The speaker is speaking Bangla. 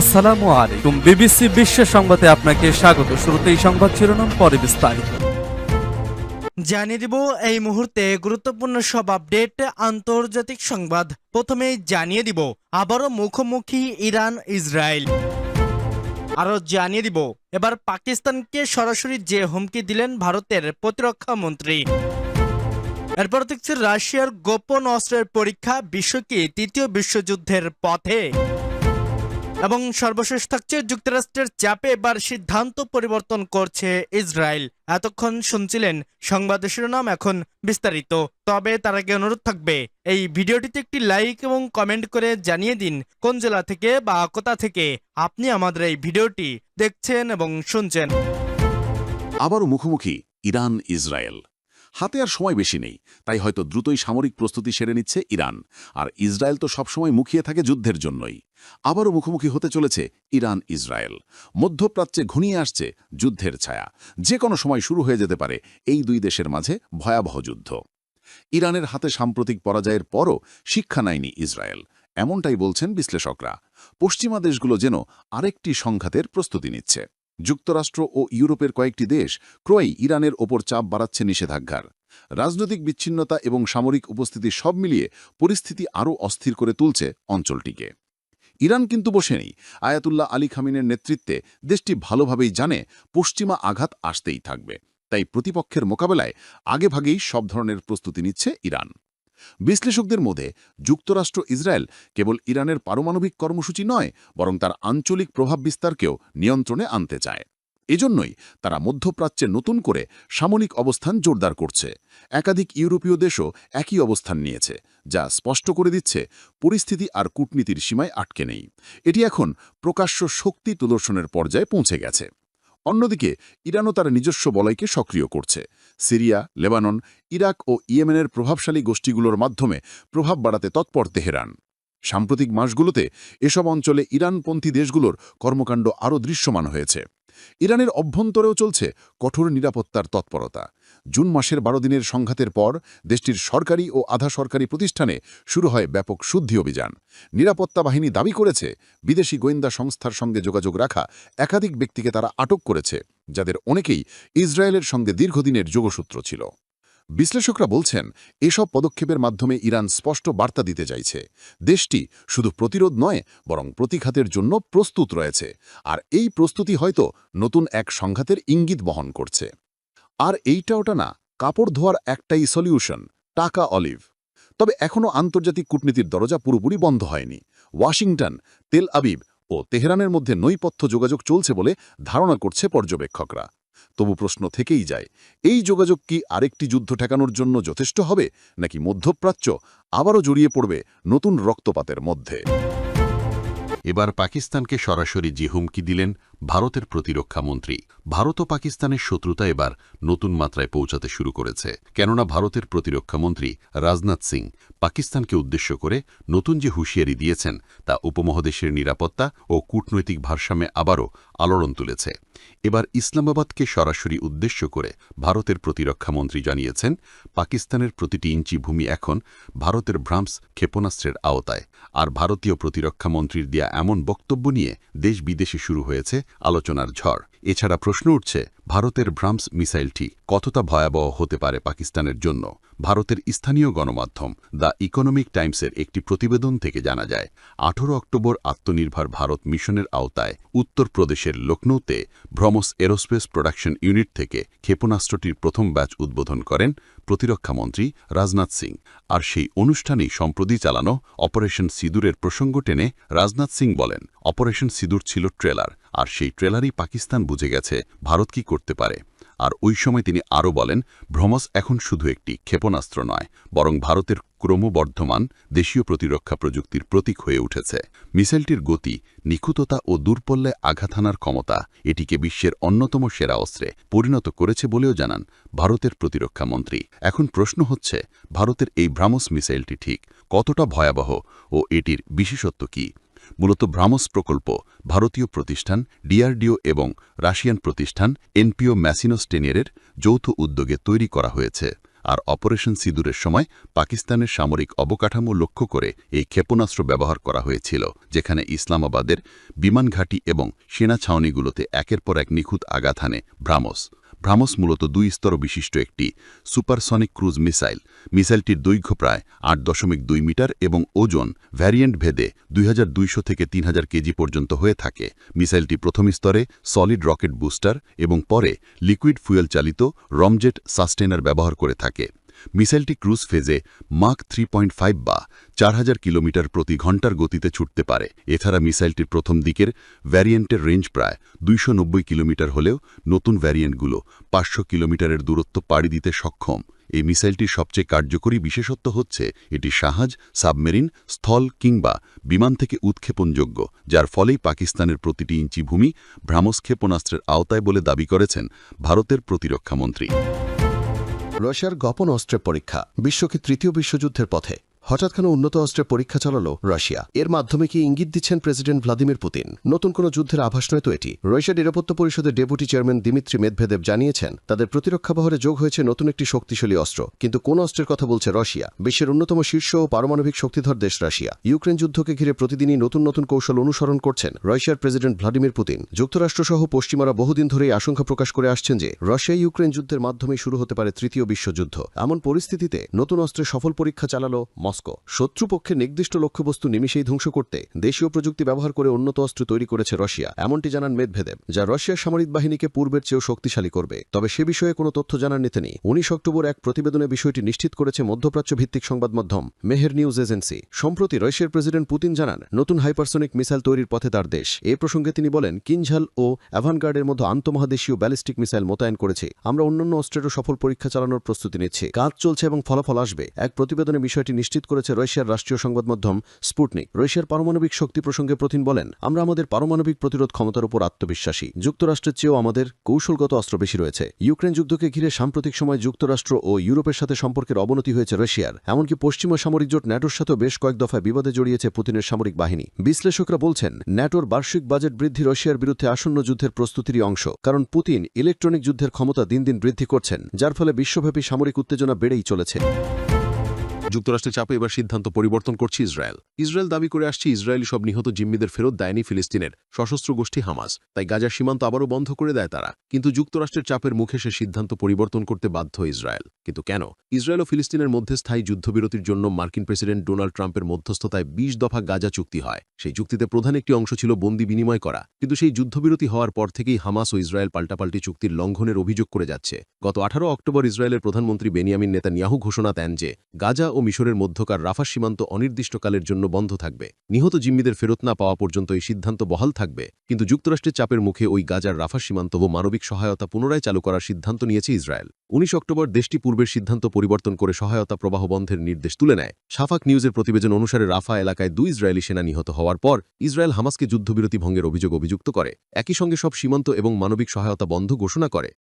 আসসালামু আলাইকুম। বিবিসি বিশ্ব সংবাদে আপনাকে স্বাগত। শুরুতে এই সংবাদ শিরোনাম, পরে বিস্তারিত। জানিয়ে দিব, এই মুহূর্তে গুরুত্বপূর্ণ সব আপডেট, আন্তর্জাতিক সংবাদ। প্রথমে জানিয়ে দিব, আবারও মুখোমুখি ইরান, ইসরায়েল। আরও জানিয়ে দিব, এবার পাকিস্তানকে সরাসরি যে হুমকি দিলেন ভারতের প্রতিরক্ষা মন্ত্রী। এরপর দেখছি রাশিয়ার গোপন অস্ত্রের পরীক্ষা বিশ্বকে তৃতীয় বিশ্বযুদ্ধের পথে? এবং সর্বশেষ থাকছে যুক্তরাষ্ট্রের চাপে এবার সিদ্ধান্ত পরিবর্তন করছে ইসরায়েল। এতক্ষণ শুনছিলেন সংবাদ শিরোনাম এখন বিস্তারিত। তবে তার আগে অনুরোধ থাকবে, এই ভিডিওটিতে একটি লাইক এবং কমেন্ট করে জানিয়ে দিন কোন জেলা থেকে বা কোথা থেকে আপনি আমাদের এই ভিডিওটি দেখছেন এবং শুনছেন। আবারও মুখোমুখি ইরান ইসরায়েল হাতে আর সময় বেশি নেই, তাই হয়তো দ্রুতই সামরিক প্রস্তুতি সেরে নিচ্ছে ইরান। আর ইসরায়েল তো সবসময় মুখিয়ে থাকে যুদ্ধের জন্যই। আবারও মুখোমুখি হতে চলেছে ইরান ইসরায়েল। মধ্যপ্রাচ্যে ঘনিয়ে আসছে যুদ্ধের ছায়া। যে কোনো সময় শুরু হয়ে যেতে পারে এই দুই দেশের মাঝে ভয়াবহ যুদ্ধ। ইরানের হাতে সাম্প্রতিক পরাজয়ের পরও শিক্ষা নেয়নি ইসরায়েল। এমনটাই বলছেন বিশ্লেষকরা। পশ্চিমা দেশগুলো যেন আরেকটি সংঘাতের প্রস্তুতি নিচ্ছে। যুক্তরাষ্ট্র ও ইউরোপের কয়েকটি দেশ ক্রয়ই ইরানের ওপর চাপ বাড়াচ্ছে নিষেধাজ্ঞার। রাজনৈতিক বিচ্ছিন্নতা এবং সামরিক উপস্থিতি সব মিলিয়ে পরিস্থিতি আরও অস্থির করে তুলছে অঞ্চলটিকে। ইরান কিন্তু বসে নেই আয়াতুল্লাহ আলী খামিনের নেতৃত্বে দেশটি ভালোভাবেই জানে পশ্চিমা আঘাত আসতেই থাকবে। তাই প্রতিপক্ষের মোকাবেলায় আগেভাগেই সব ধরনের প্রস্তুতি নিচ্ছে ইরান। বিশ্লেষকদের মধ্যে যুক্তরাষ্ট্র ইসরায়েল কেবল ইরানের পারমাণবিক কর্মসূচি নয়, বরং তার আঞ্চলিক প্রভাব বিস্তারকেও নিয়ন্ত্রণে আনতে চায়। এজন্যই তারা মধ্যপ্রাচ্যে নতুন করে সামরিক অবস্থান জোরদার করছে। একাধিক ইউরোপীয় দেশও একই অবস্থান নিয়েছে, যা স্পষ্ট করে দিচ্ছে পরিস্থিতি আর কূটনীতির সীমায় আটকে নেই। এটি এখন প্রকাশ্য শক্তি প্রদর্শনের পর্যায়ে পৌঁছে গেছে। অন্যদিকে, ইরানও তার নিজস্ব বলয়কে সক্রিয় করছে। সিরিয়া, লেবানন, ইরাক ও ইয়েমেনের প্রভাবশালী গোষ্ঠীগুলোর মাধ্যমে প্রভাব বাড়াতে তৎপর তেহরান। সাম্প্রতিক মাসগুলোতে এসব অঞ্চলে ইরানপন্থী দেশগুলোর কর্মকাণ্ড আরও দৃশ্যমান হয়েছে। ইরানের অভ্যন্তরেও চলছে কঠোর নিরাপত্তার তৎপরতা। জুন মাসের বারো দিনের সংঘাতের পর দেশটির সরকারি ও আধা সরকারি প্রতিষ্ঠানে শুরু হয় ব্যাপক শুদ্ধি অভিযান। নিরাপত্তা বাহিনী দাবি করেছে, বিদেশি গোয়েন্দা সংস্থার সঙ্গে যোগাযোগ রাখা একাধিক ব্যক্তিকে তারা আটক করেছে, যাদের অনেকেই ইসরায়েলের সঙ্গে দীর্ঘদিনের যোগসূত্র ছিল। বিশ্লেষকরা বলছেন, এসব পদক্ষেপের মাধ্যমে ইরান স্পষ্ট বার্তা দিতে চাইছে। দেশটি শুধু প্রতিরোধ নয়, বরং প্রতিঘাতের জন্য প্রস্তুত রয়েছে। আর এই প্রস্তুতি হয়তো নতুন এক সংঘাতের ইঙ্গিত বহন করছে। আর এইটা ওটা না কাপড় ধোয়ার একটাই সলিউশন, টাকা অলিভ। তবে এখনও আন্তর্জাতিক কূটনীতির দরজা পুরোপুরি বন্ধ হয়নি। ওয়াশিংটন, তেল আবিব ও তেহরানের মধ্যে নৈপথ্য যোগাযোগ চলছে বলে ধারণা করছে পর্যবেক্ষকরা। তবু প্রশ্ন থেকেই যায়, এই যোগাযোগ কি আরেকটি যুদ্ধ ঠেকানোর জন্য যথেষ্ট হবে, নাকি মধ্যপ্রাচ্য আবারও জড়িয়ে পড়বে নতুন রক্তপাতের মধ্যে? এবার পাকিস্তানকে সরাসরি যে হুমকি দিলেন ভারতের প্রতিরক্ষা মন্ত্রী। ভারত ও পাকিস্তানের শত্রুতা এবার নতুন মাত্রায় পৌঁছাতে শুরু করেছে। কেননা ভারতের প্রতিরক্ষা মন্ত্রী রাজনাথ সিং পাকিস্তানকে উদ্দেশ্য করে নতুন যে হুঁশিয়ারি দিয়েছেন, তা উপমহাদেশের নিরাপত্তা ও কূটনৈতিক ভারসাম্যে আবারও আলোড়ন তুলেছে। এবার ইসলামাবাদকে সরাসরি উদ্দেশ্য করে ভারতের প্রতিরক্ষা মন্ত্রী জানিয়েছেন, পাকিস্তানের প্রতিটি ইঞ্চি ভূমি এখন ভারতের ভ্রামস ক্ষেপণাস্ত্রের আওতায়। আর ভারতীয় প্রতিরক্ষা মন্ত্রীর দেয়া এমন বক্তব্য নিয়ে দেশ বিদেশে শুরু হয়েছে আলোচনার ঝড়। এছাড়া প্রশ্ন উঠছে, ভারতের ভ্রামস মিসাইলটি কতটা ভয়াবহ হতে পারে পাকিস্তানের জন্য? ভারতের স্থানীয় গণমাধ্যম দ্য ইকোনমিক টাইমসের একটি প্রতিবেদন থেকে জানা যায়, আঠেরো অক্টোবর আত্মনির্ভর ভারত মিশনের আওতায় উত্তরপ্রদেশের লখনৌতে ভ্রমস এরোস্পেস প্রোডাকশন ইউনিট থেকে ক্ষেপণাস্ত্রটির প্রথম ব্যাচ উদ্বোধন করেন প্রতিরক্ষামন্ত্রী রাজনাথ সিং। আর সেই অনুষ্ঠানেই সম্প্রতি চালানো অপারেশন সিঁদুরের প্রসঙ্গ টেনে রাজনাথ সিং বলেন অপারেশন সিঁদুর ছিল ট্রেলার, আর সেই ট্রেলারই পাকিস্তান বুঝে গেছে ভারত কি করতে পারে। আর ওই সময় তিনি আরও বলেন, ভ্রমস এখন শুধু একটি ক্ষেপণাস্ত্র নয়, বরং ভারতের ক্রমবর্ধমান দেশীয় প্রতিরক্ষা প্রযুক্তির প্রতীক হয়ে উঠেছে। মিসাইলটির গতি, নিখুঁততা ও দূরপল্লে আঘাত হানার ক্ষমতা এটিকে বিশ্বের অন্যতম সেরা অস্ত্রে পরিণত করেছে বলেও জানান ভারতের প্রতিরক্ষা মন্ত্রী। এখন প্রশ্ন হচ্ছে, ভারতের এই ভ্রামস মিসাইলটি ঠিক কতটা ভয়াবহ ও এটির বিশেষত্ব কী? মূলত ভ্রামস প্রকল্প, ভারতীয় প্রতিষ্ঠান, ডিআরডিও এবং রাশিয়ান প্রতিষ্ঠান এনপিও ম্যাসিনোস্টেনিয়ারের যৌথ উদ্যোগে তৈরি করা হয়েছে। আর অপারেশন সিঁদুরের সময় পাকিস্তানের সামরিক অবকাঠামো লক্ষ্য করে এই ক্ষেপণাস্ত্র ব্যবহার করা হয়েছিল, যেখানে ইসলামাবাদের বিমান ঘাঁটি এবং সেনা ছাউনিগুলোতে একের পর এক নিখুঁত আঘাত হানে ভ্রামস। ভ্রামস মূলত দুই স্তর বিশিষ্ট একটি সুপারসনিক ক্রুজ মিসাইল। মিসাইলটির দৈর্ঘ্য প্রায় আট দশমিক দুই মিটার এবং ওজন ভ্যারিয়েন্ট ভেদে দুই হাজার দুইশো থেকে তিন হাজার কেজি পর্যন্ত হয়ে থাকে। মিসাইলটি প্রথম স্তরে সলিড রকেট বুস্টার এবং পরে লিকুইড ফুয়েল চালিত রমজেট সাস্টেনার ব্যবহার করে থাকে। মিসাইলটি ক্রুজ ফেজে মাক থ্রি পয়েন্ট ফাইভ বা চার হাজার কিলোমিটার প্রতি ঘণ্টার গতিতে ছুটতে পারে। এছাড়া মিসাইলটির প্রথম দিকের ভ্যারিয়েন্টের রেঞ্জ প্রায় দুইশ নব্বই কিলোমিটার হলেও নতুন ভ্যারিয়েন্টগুলো পাঁচশো কিলোমিটারের দূরত্ব পাড়ি দিতে সক্ষম। এই মিসাইলটির সবচেয়ে কার্যকরী বিশেষত্ব হচ্ছে এটি সাহাজ সাবমেরিন, স্থল কিংবা বিমান থেকে উৎক্ষেপণযোগ্য, যার ফলেই পাকিস্তানের প্রতিটি ইঞ্চি ভূমি ভ্রামস ক্ষেপণাস্ত্রের আওতায় বলে দাবি করেছেন ভারতের প্রতিরক্ষামন্ত্রী রাশিয়ার গোপন অস্ত্রের পরীক্ষা বিশ্বকে তৃতীয় বিশ্বযুদ্ধের পথে। হঠাৎ কোনো উন্নত অস্ত্রের পরীক্ষা চালালো রাশিয়া? এর মাধ্যমে কি ইঙ্গিত দিচ্ছেন প্রেসিডেন্ট ভ্লাদিমির পুতিন? নতুন কোনো যুদ্ধের আভাস নয় তো এটি। রাশিয়া নিরাপত্তা পরিষদের ডেপুটি চেয়ারম্যান দিমিত্রি মেদভেদেব জানিয়েছেন, তাদের প্রতিরক্ষা বহরে যোগ হয়েছে নতুন একটি শক্তিশালী অস্ত্র। কিন্তু কোন অস্ত্রের কথা বলছে রাশিয়া? বিশ্বের অন্যতম শীর্ষ ও পারমাণবিক শক্তিধর দেশ রাশিয়া। ইউক্রেন যুদ্ধকে ঘিরে প্রতিদিনই নতুন নতুন কৌশল অনুসরণ করছেন রাশিয়ার প্রেসিডেন্ট ভ্লাদিমির পুতিন। যুক্তরাষ্ট্রসহ পশ্চিমারা বহুদিন ধরেই আশঙ্কা প্রকাশ করে আসছেন যে, রাশিয়া ইউক্রেন যুদ্ধের মাধ্যমেই শুরু হতে পারে তৃতীয় বিশ্বযুদ্ধ। এমন পরিস্থিতিতে নতুন অস্ত্রের সফল পরীক্ষা চালালো মস্কো। শত্রুপক্ষের নির্দিষ্ট লক্ষ্যবস্তু নিমিশেই ধ্বংস করতে দেশীয় প্রযুক্তি ব্যবহার করে উন্নত অস্ত্র তৈরি করেছে রাশিয়া। এমনটি জানান মেদভেদেব, যা রাশিয়ার সামরিক বাহিনীকে পূর্বের চেয়েও শক্তিশালী করবে। তবে সে বিষয়ে কোনো তথ্য জানাননি তিনি উনিশ অক্টোবর এক প্রতিবেদনে বিষয়টি নিশ্চিত করেছে মধ্যপ্রাচ্য ভিত্তিক সংবাদ মাধ্যম মেহের নিউজ এজেন্সি। সম্প্রতি রাশিয়ার প্রেসিডেন্ট পুতিন জানান, নতুন হাইপারসোনিক মিসাইল তৈরির পথে তার দেশ। এ প্রসঙ্গে তিনি বলেন, কিনঝাল ও অ্যাভানগার্ডের মধ্যে আন্তমহাদেশীয় ব্যালিস্টিক মিসাইল মোতায়েন করেছে। আমরা অন্যান্য অস্ত্রেরও সফল পরীক্ষা চালানোর প্রস্তুতি নিচ্ছি। কাজ চলছে এবং ফলাফল আসবে। এক প্রতিবেদনে বিষয়টি নিশ্চিত করেছে রাশিয়ার রাষ্ট্রীয় সংবাদ মাধ্যম স্পুটনিক। রাশিয়ার পারমাণবিক শক্তি প্রসঙ্গে প্রতিন বলেন, আমরা আমাদের পারমাণবিক প্রতিরোধ ক্ষমতার উপর আত্মবিশ্বাসী। যুক্তরাষ্ট্রের চেয়েও আমাদের কৌশলগত অস্ত্র বেশি রয়েছে। ইউক্রেন যুদ্ধকে ঘিরে সাম্প্রতিক সময় যুক্তরাষ্ট্র ও ইউরোপের সাথে সম্পর্কের অবনতি হয়েছে রাশিয়ার এমনকি পশ্চিমা সামরিক জোট ন্যাটোর সাথেও বেশ কয়েক দফায় বিবাদে জড়িয়েছে পুতিনের সামরিক বাহিনী। বিশ্লেষকরা বলছেন, ন্যাটোর বার্ষিক বাজেট বৃদ্ধি রাশিয়ার বিরুদ্ধে আসন্ন যুদ্ধের প্রস্তুতিরই অংশ। কারণ পুতিন ইলেকট্রনিক যুদ্ধের ক্ষমতা দিন দিন বৃদ্ধি করছেন, যার ফলে বিশ্বব্যাপী সামরিক উত্তেজনা বেড়েই চলেছে। যুক্তরাষ্ট্রের চাপে এবার সিদ্ধান্ত পরিবর্তন করছে ইসরায়েল। ইসরায়েল দাবি করে আসছে ইসরায়েলি সব নিহত জিম্মিদের ফেরত দেয়নি ফিলিস্তিনের। সশস্ত্র গোষ্ঠী হামাস। তাই গাজার সীমান্ত আবারও বন্ধ করে দেয় তারা। কিন্তু যুক্তরাষ্ট্রের চাপের মুখে সে সিদ্ধান্ত পরিবর্তন করতে বাধ্য ইসরায়েল। কিন্তু কেন? ইসরায়েল ও ফিলিস্তিনের মধ্যে স্থায়ী যুদ্ধবিরতির জন্য মার্কিন প্রেসিডেন্ট ডোনাল্ড ট্রাম্পের মধ্যস্থতায় বিশ দফা গাজা চুক্তি হয়। সেই চুক্তিতে প্রধান একটি অংশ ছিল বন্দি বিনিময় করা। কিন্তু সেই যুদ্ধবিরতি হওয়ার পর থেকেই হামাস ও ইসরায়েল পাল্টাপাল্টি চুক্তির লঙ্ঘনের অভিযোগ করে যাচ্ছে। গত আঠারো অক্টোবর ইসরায়েলের প্রধানমন্ত্রী বেনিয়ামিন নেতানিয়াহু ঘোষণা দেন যে, গাজা ও মিশরের মধ্যকার রাফা সীমান্ত অনির্দিষ্টকালের জন্য বন্ধ থাকবে। নিহত জিম্মিদের ফেরত না পাওয়া পর্যন্ত এই সিদ্ধান্ত বহাল থাকবে, কিন্তু যুক্তরাষ্ট্রের চাপের মুখে ওই গাজার রাফা সীমান্ত ও মানবিক সহায়তা পুনরায় চালু করার সিদ্ধান্ত নিয়েছে ইসরায়েল। উনিশ অক্টোবর দেশটি পূর্বের সিদ্ধান্ত পরিবর্তন করে সহায়তা প্রবাহ বন্ধের নির্দেশ তুলে নেয়। সাফাক নিউজের প্রতিবেদন অনুসারে রাফা এলাকায় দুই ইসরায়েলি সেনা নিহত হওয়ার পর ইসরায়েল হামাসকে যুদ্ধবিরতি ভঙ্গের অভিযোগ অভিযুক্ত করে। একই সঙ্গে সব সীমান্ত এবং মানবিক সহায়তা বন্ধ ঘোষণা করে।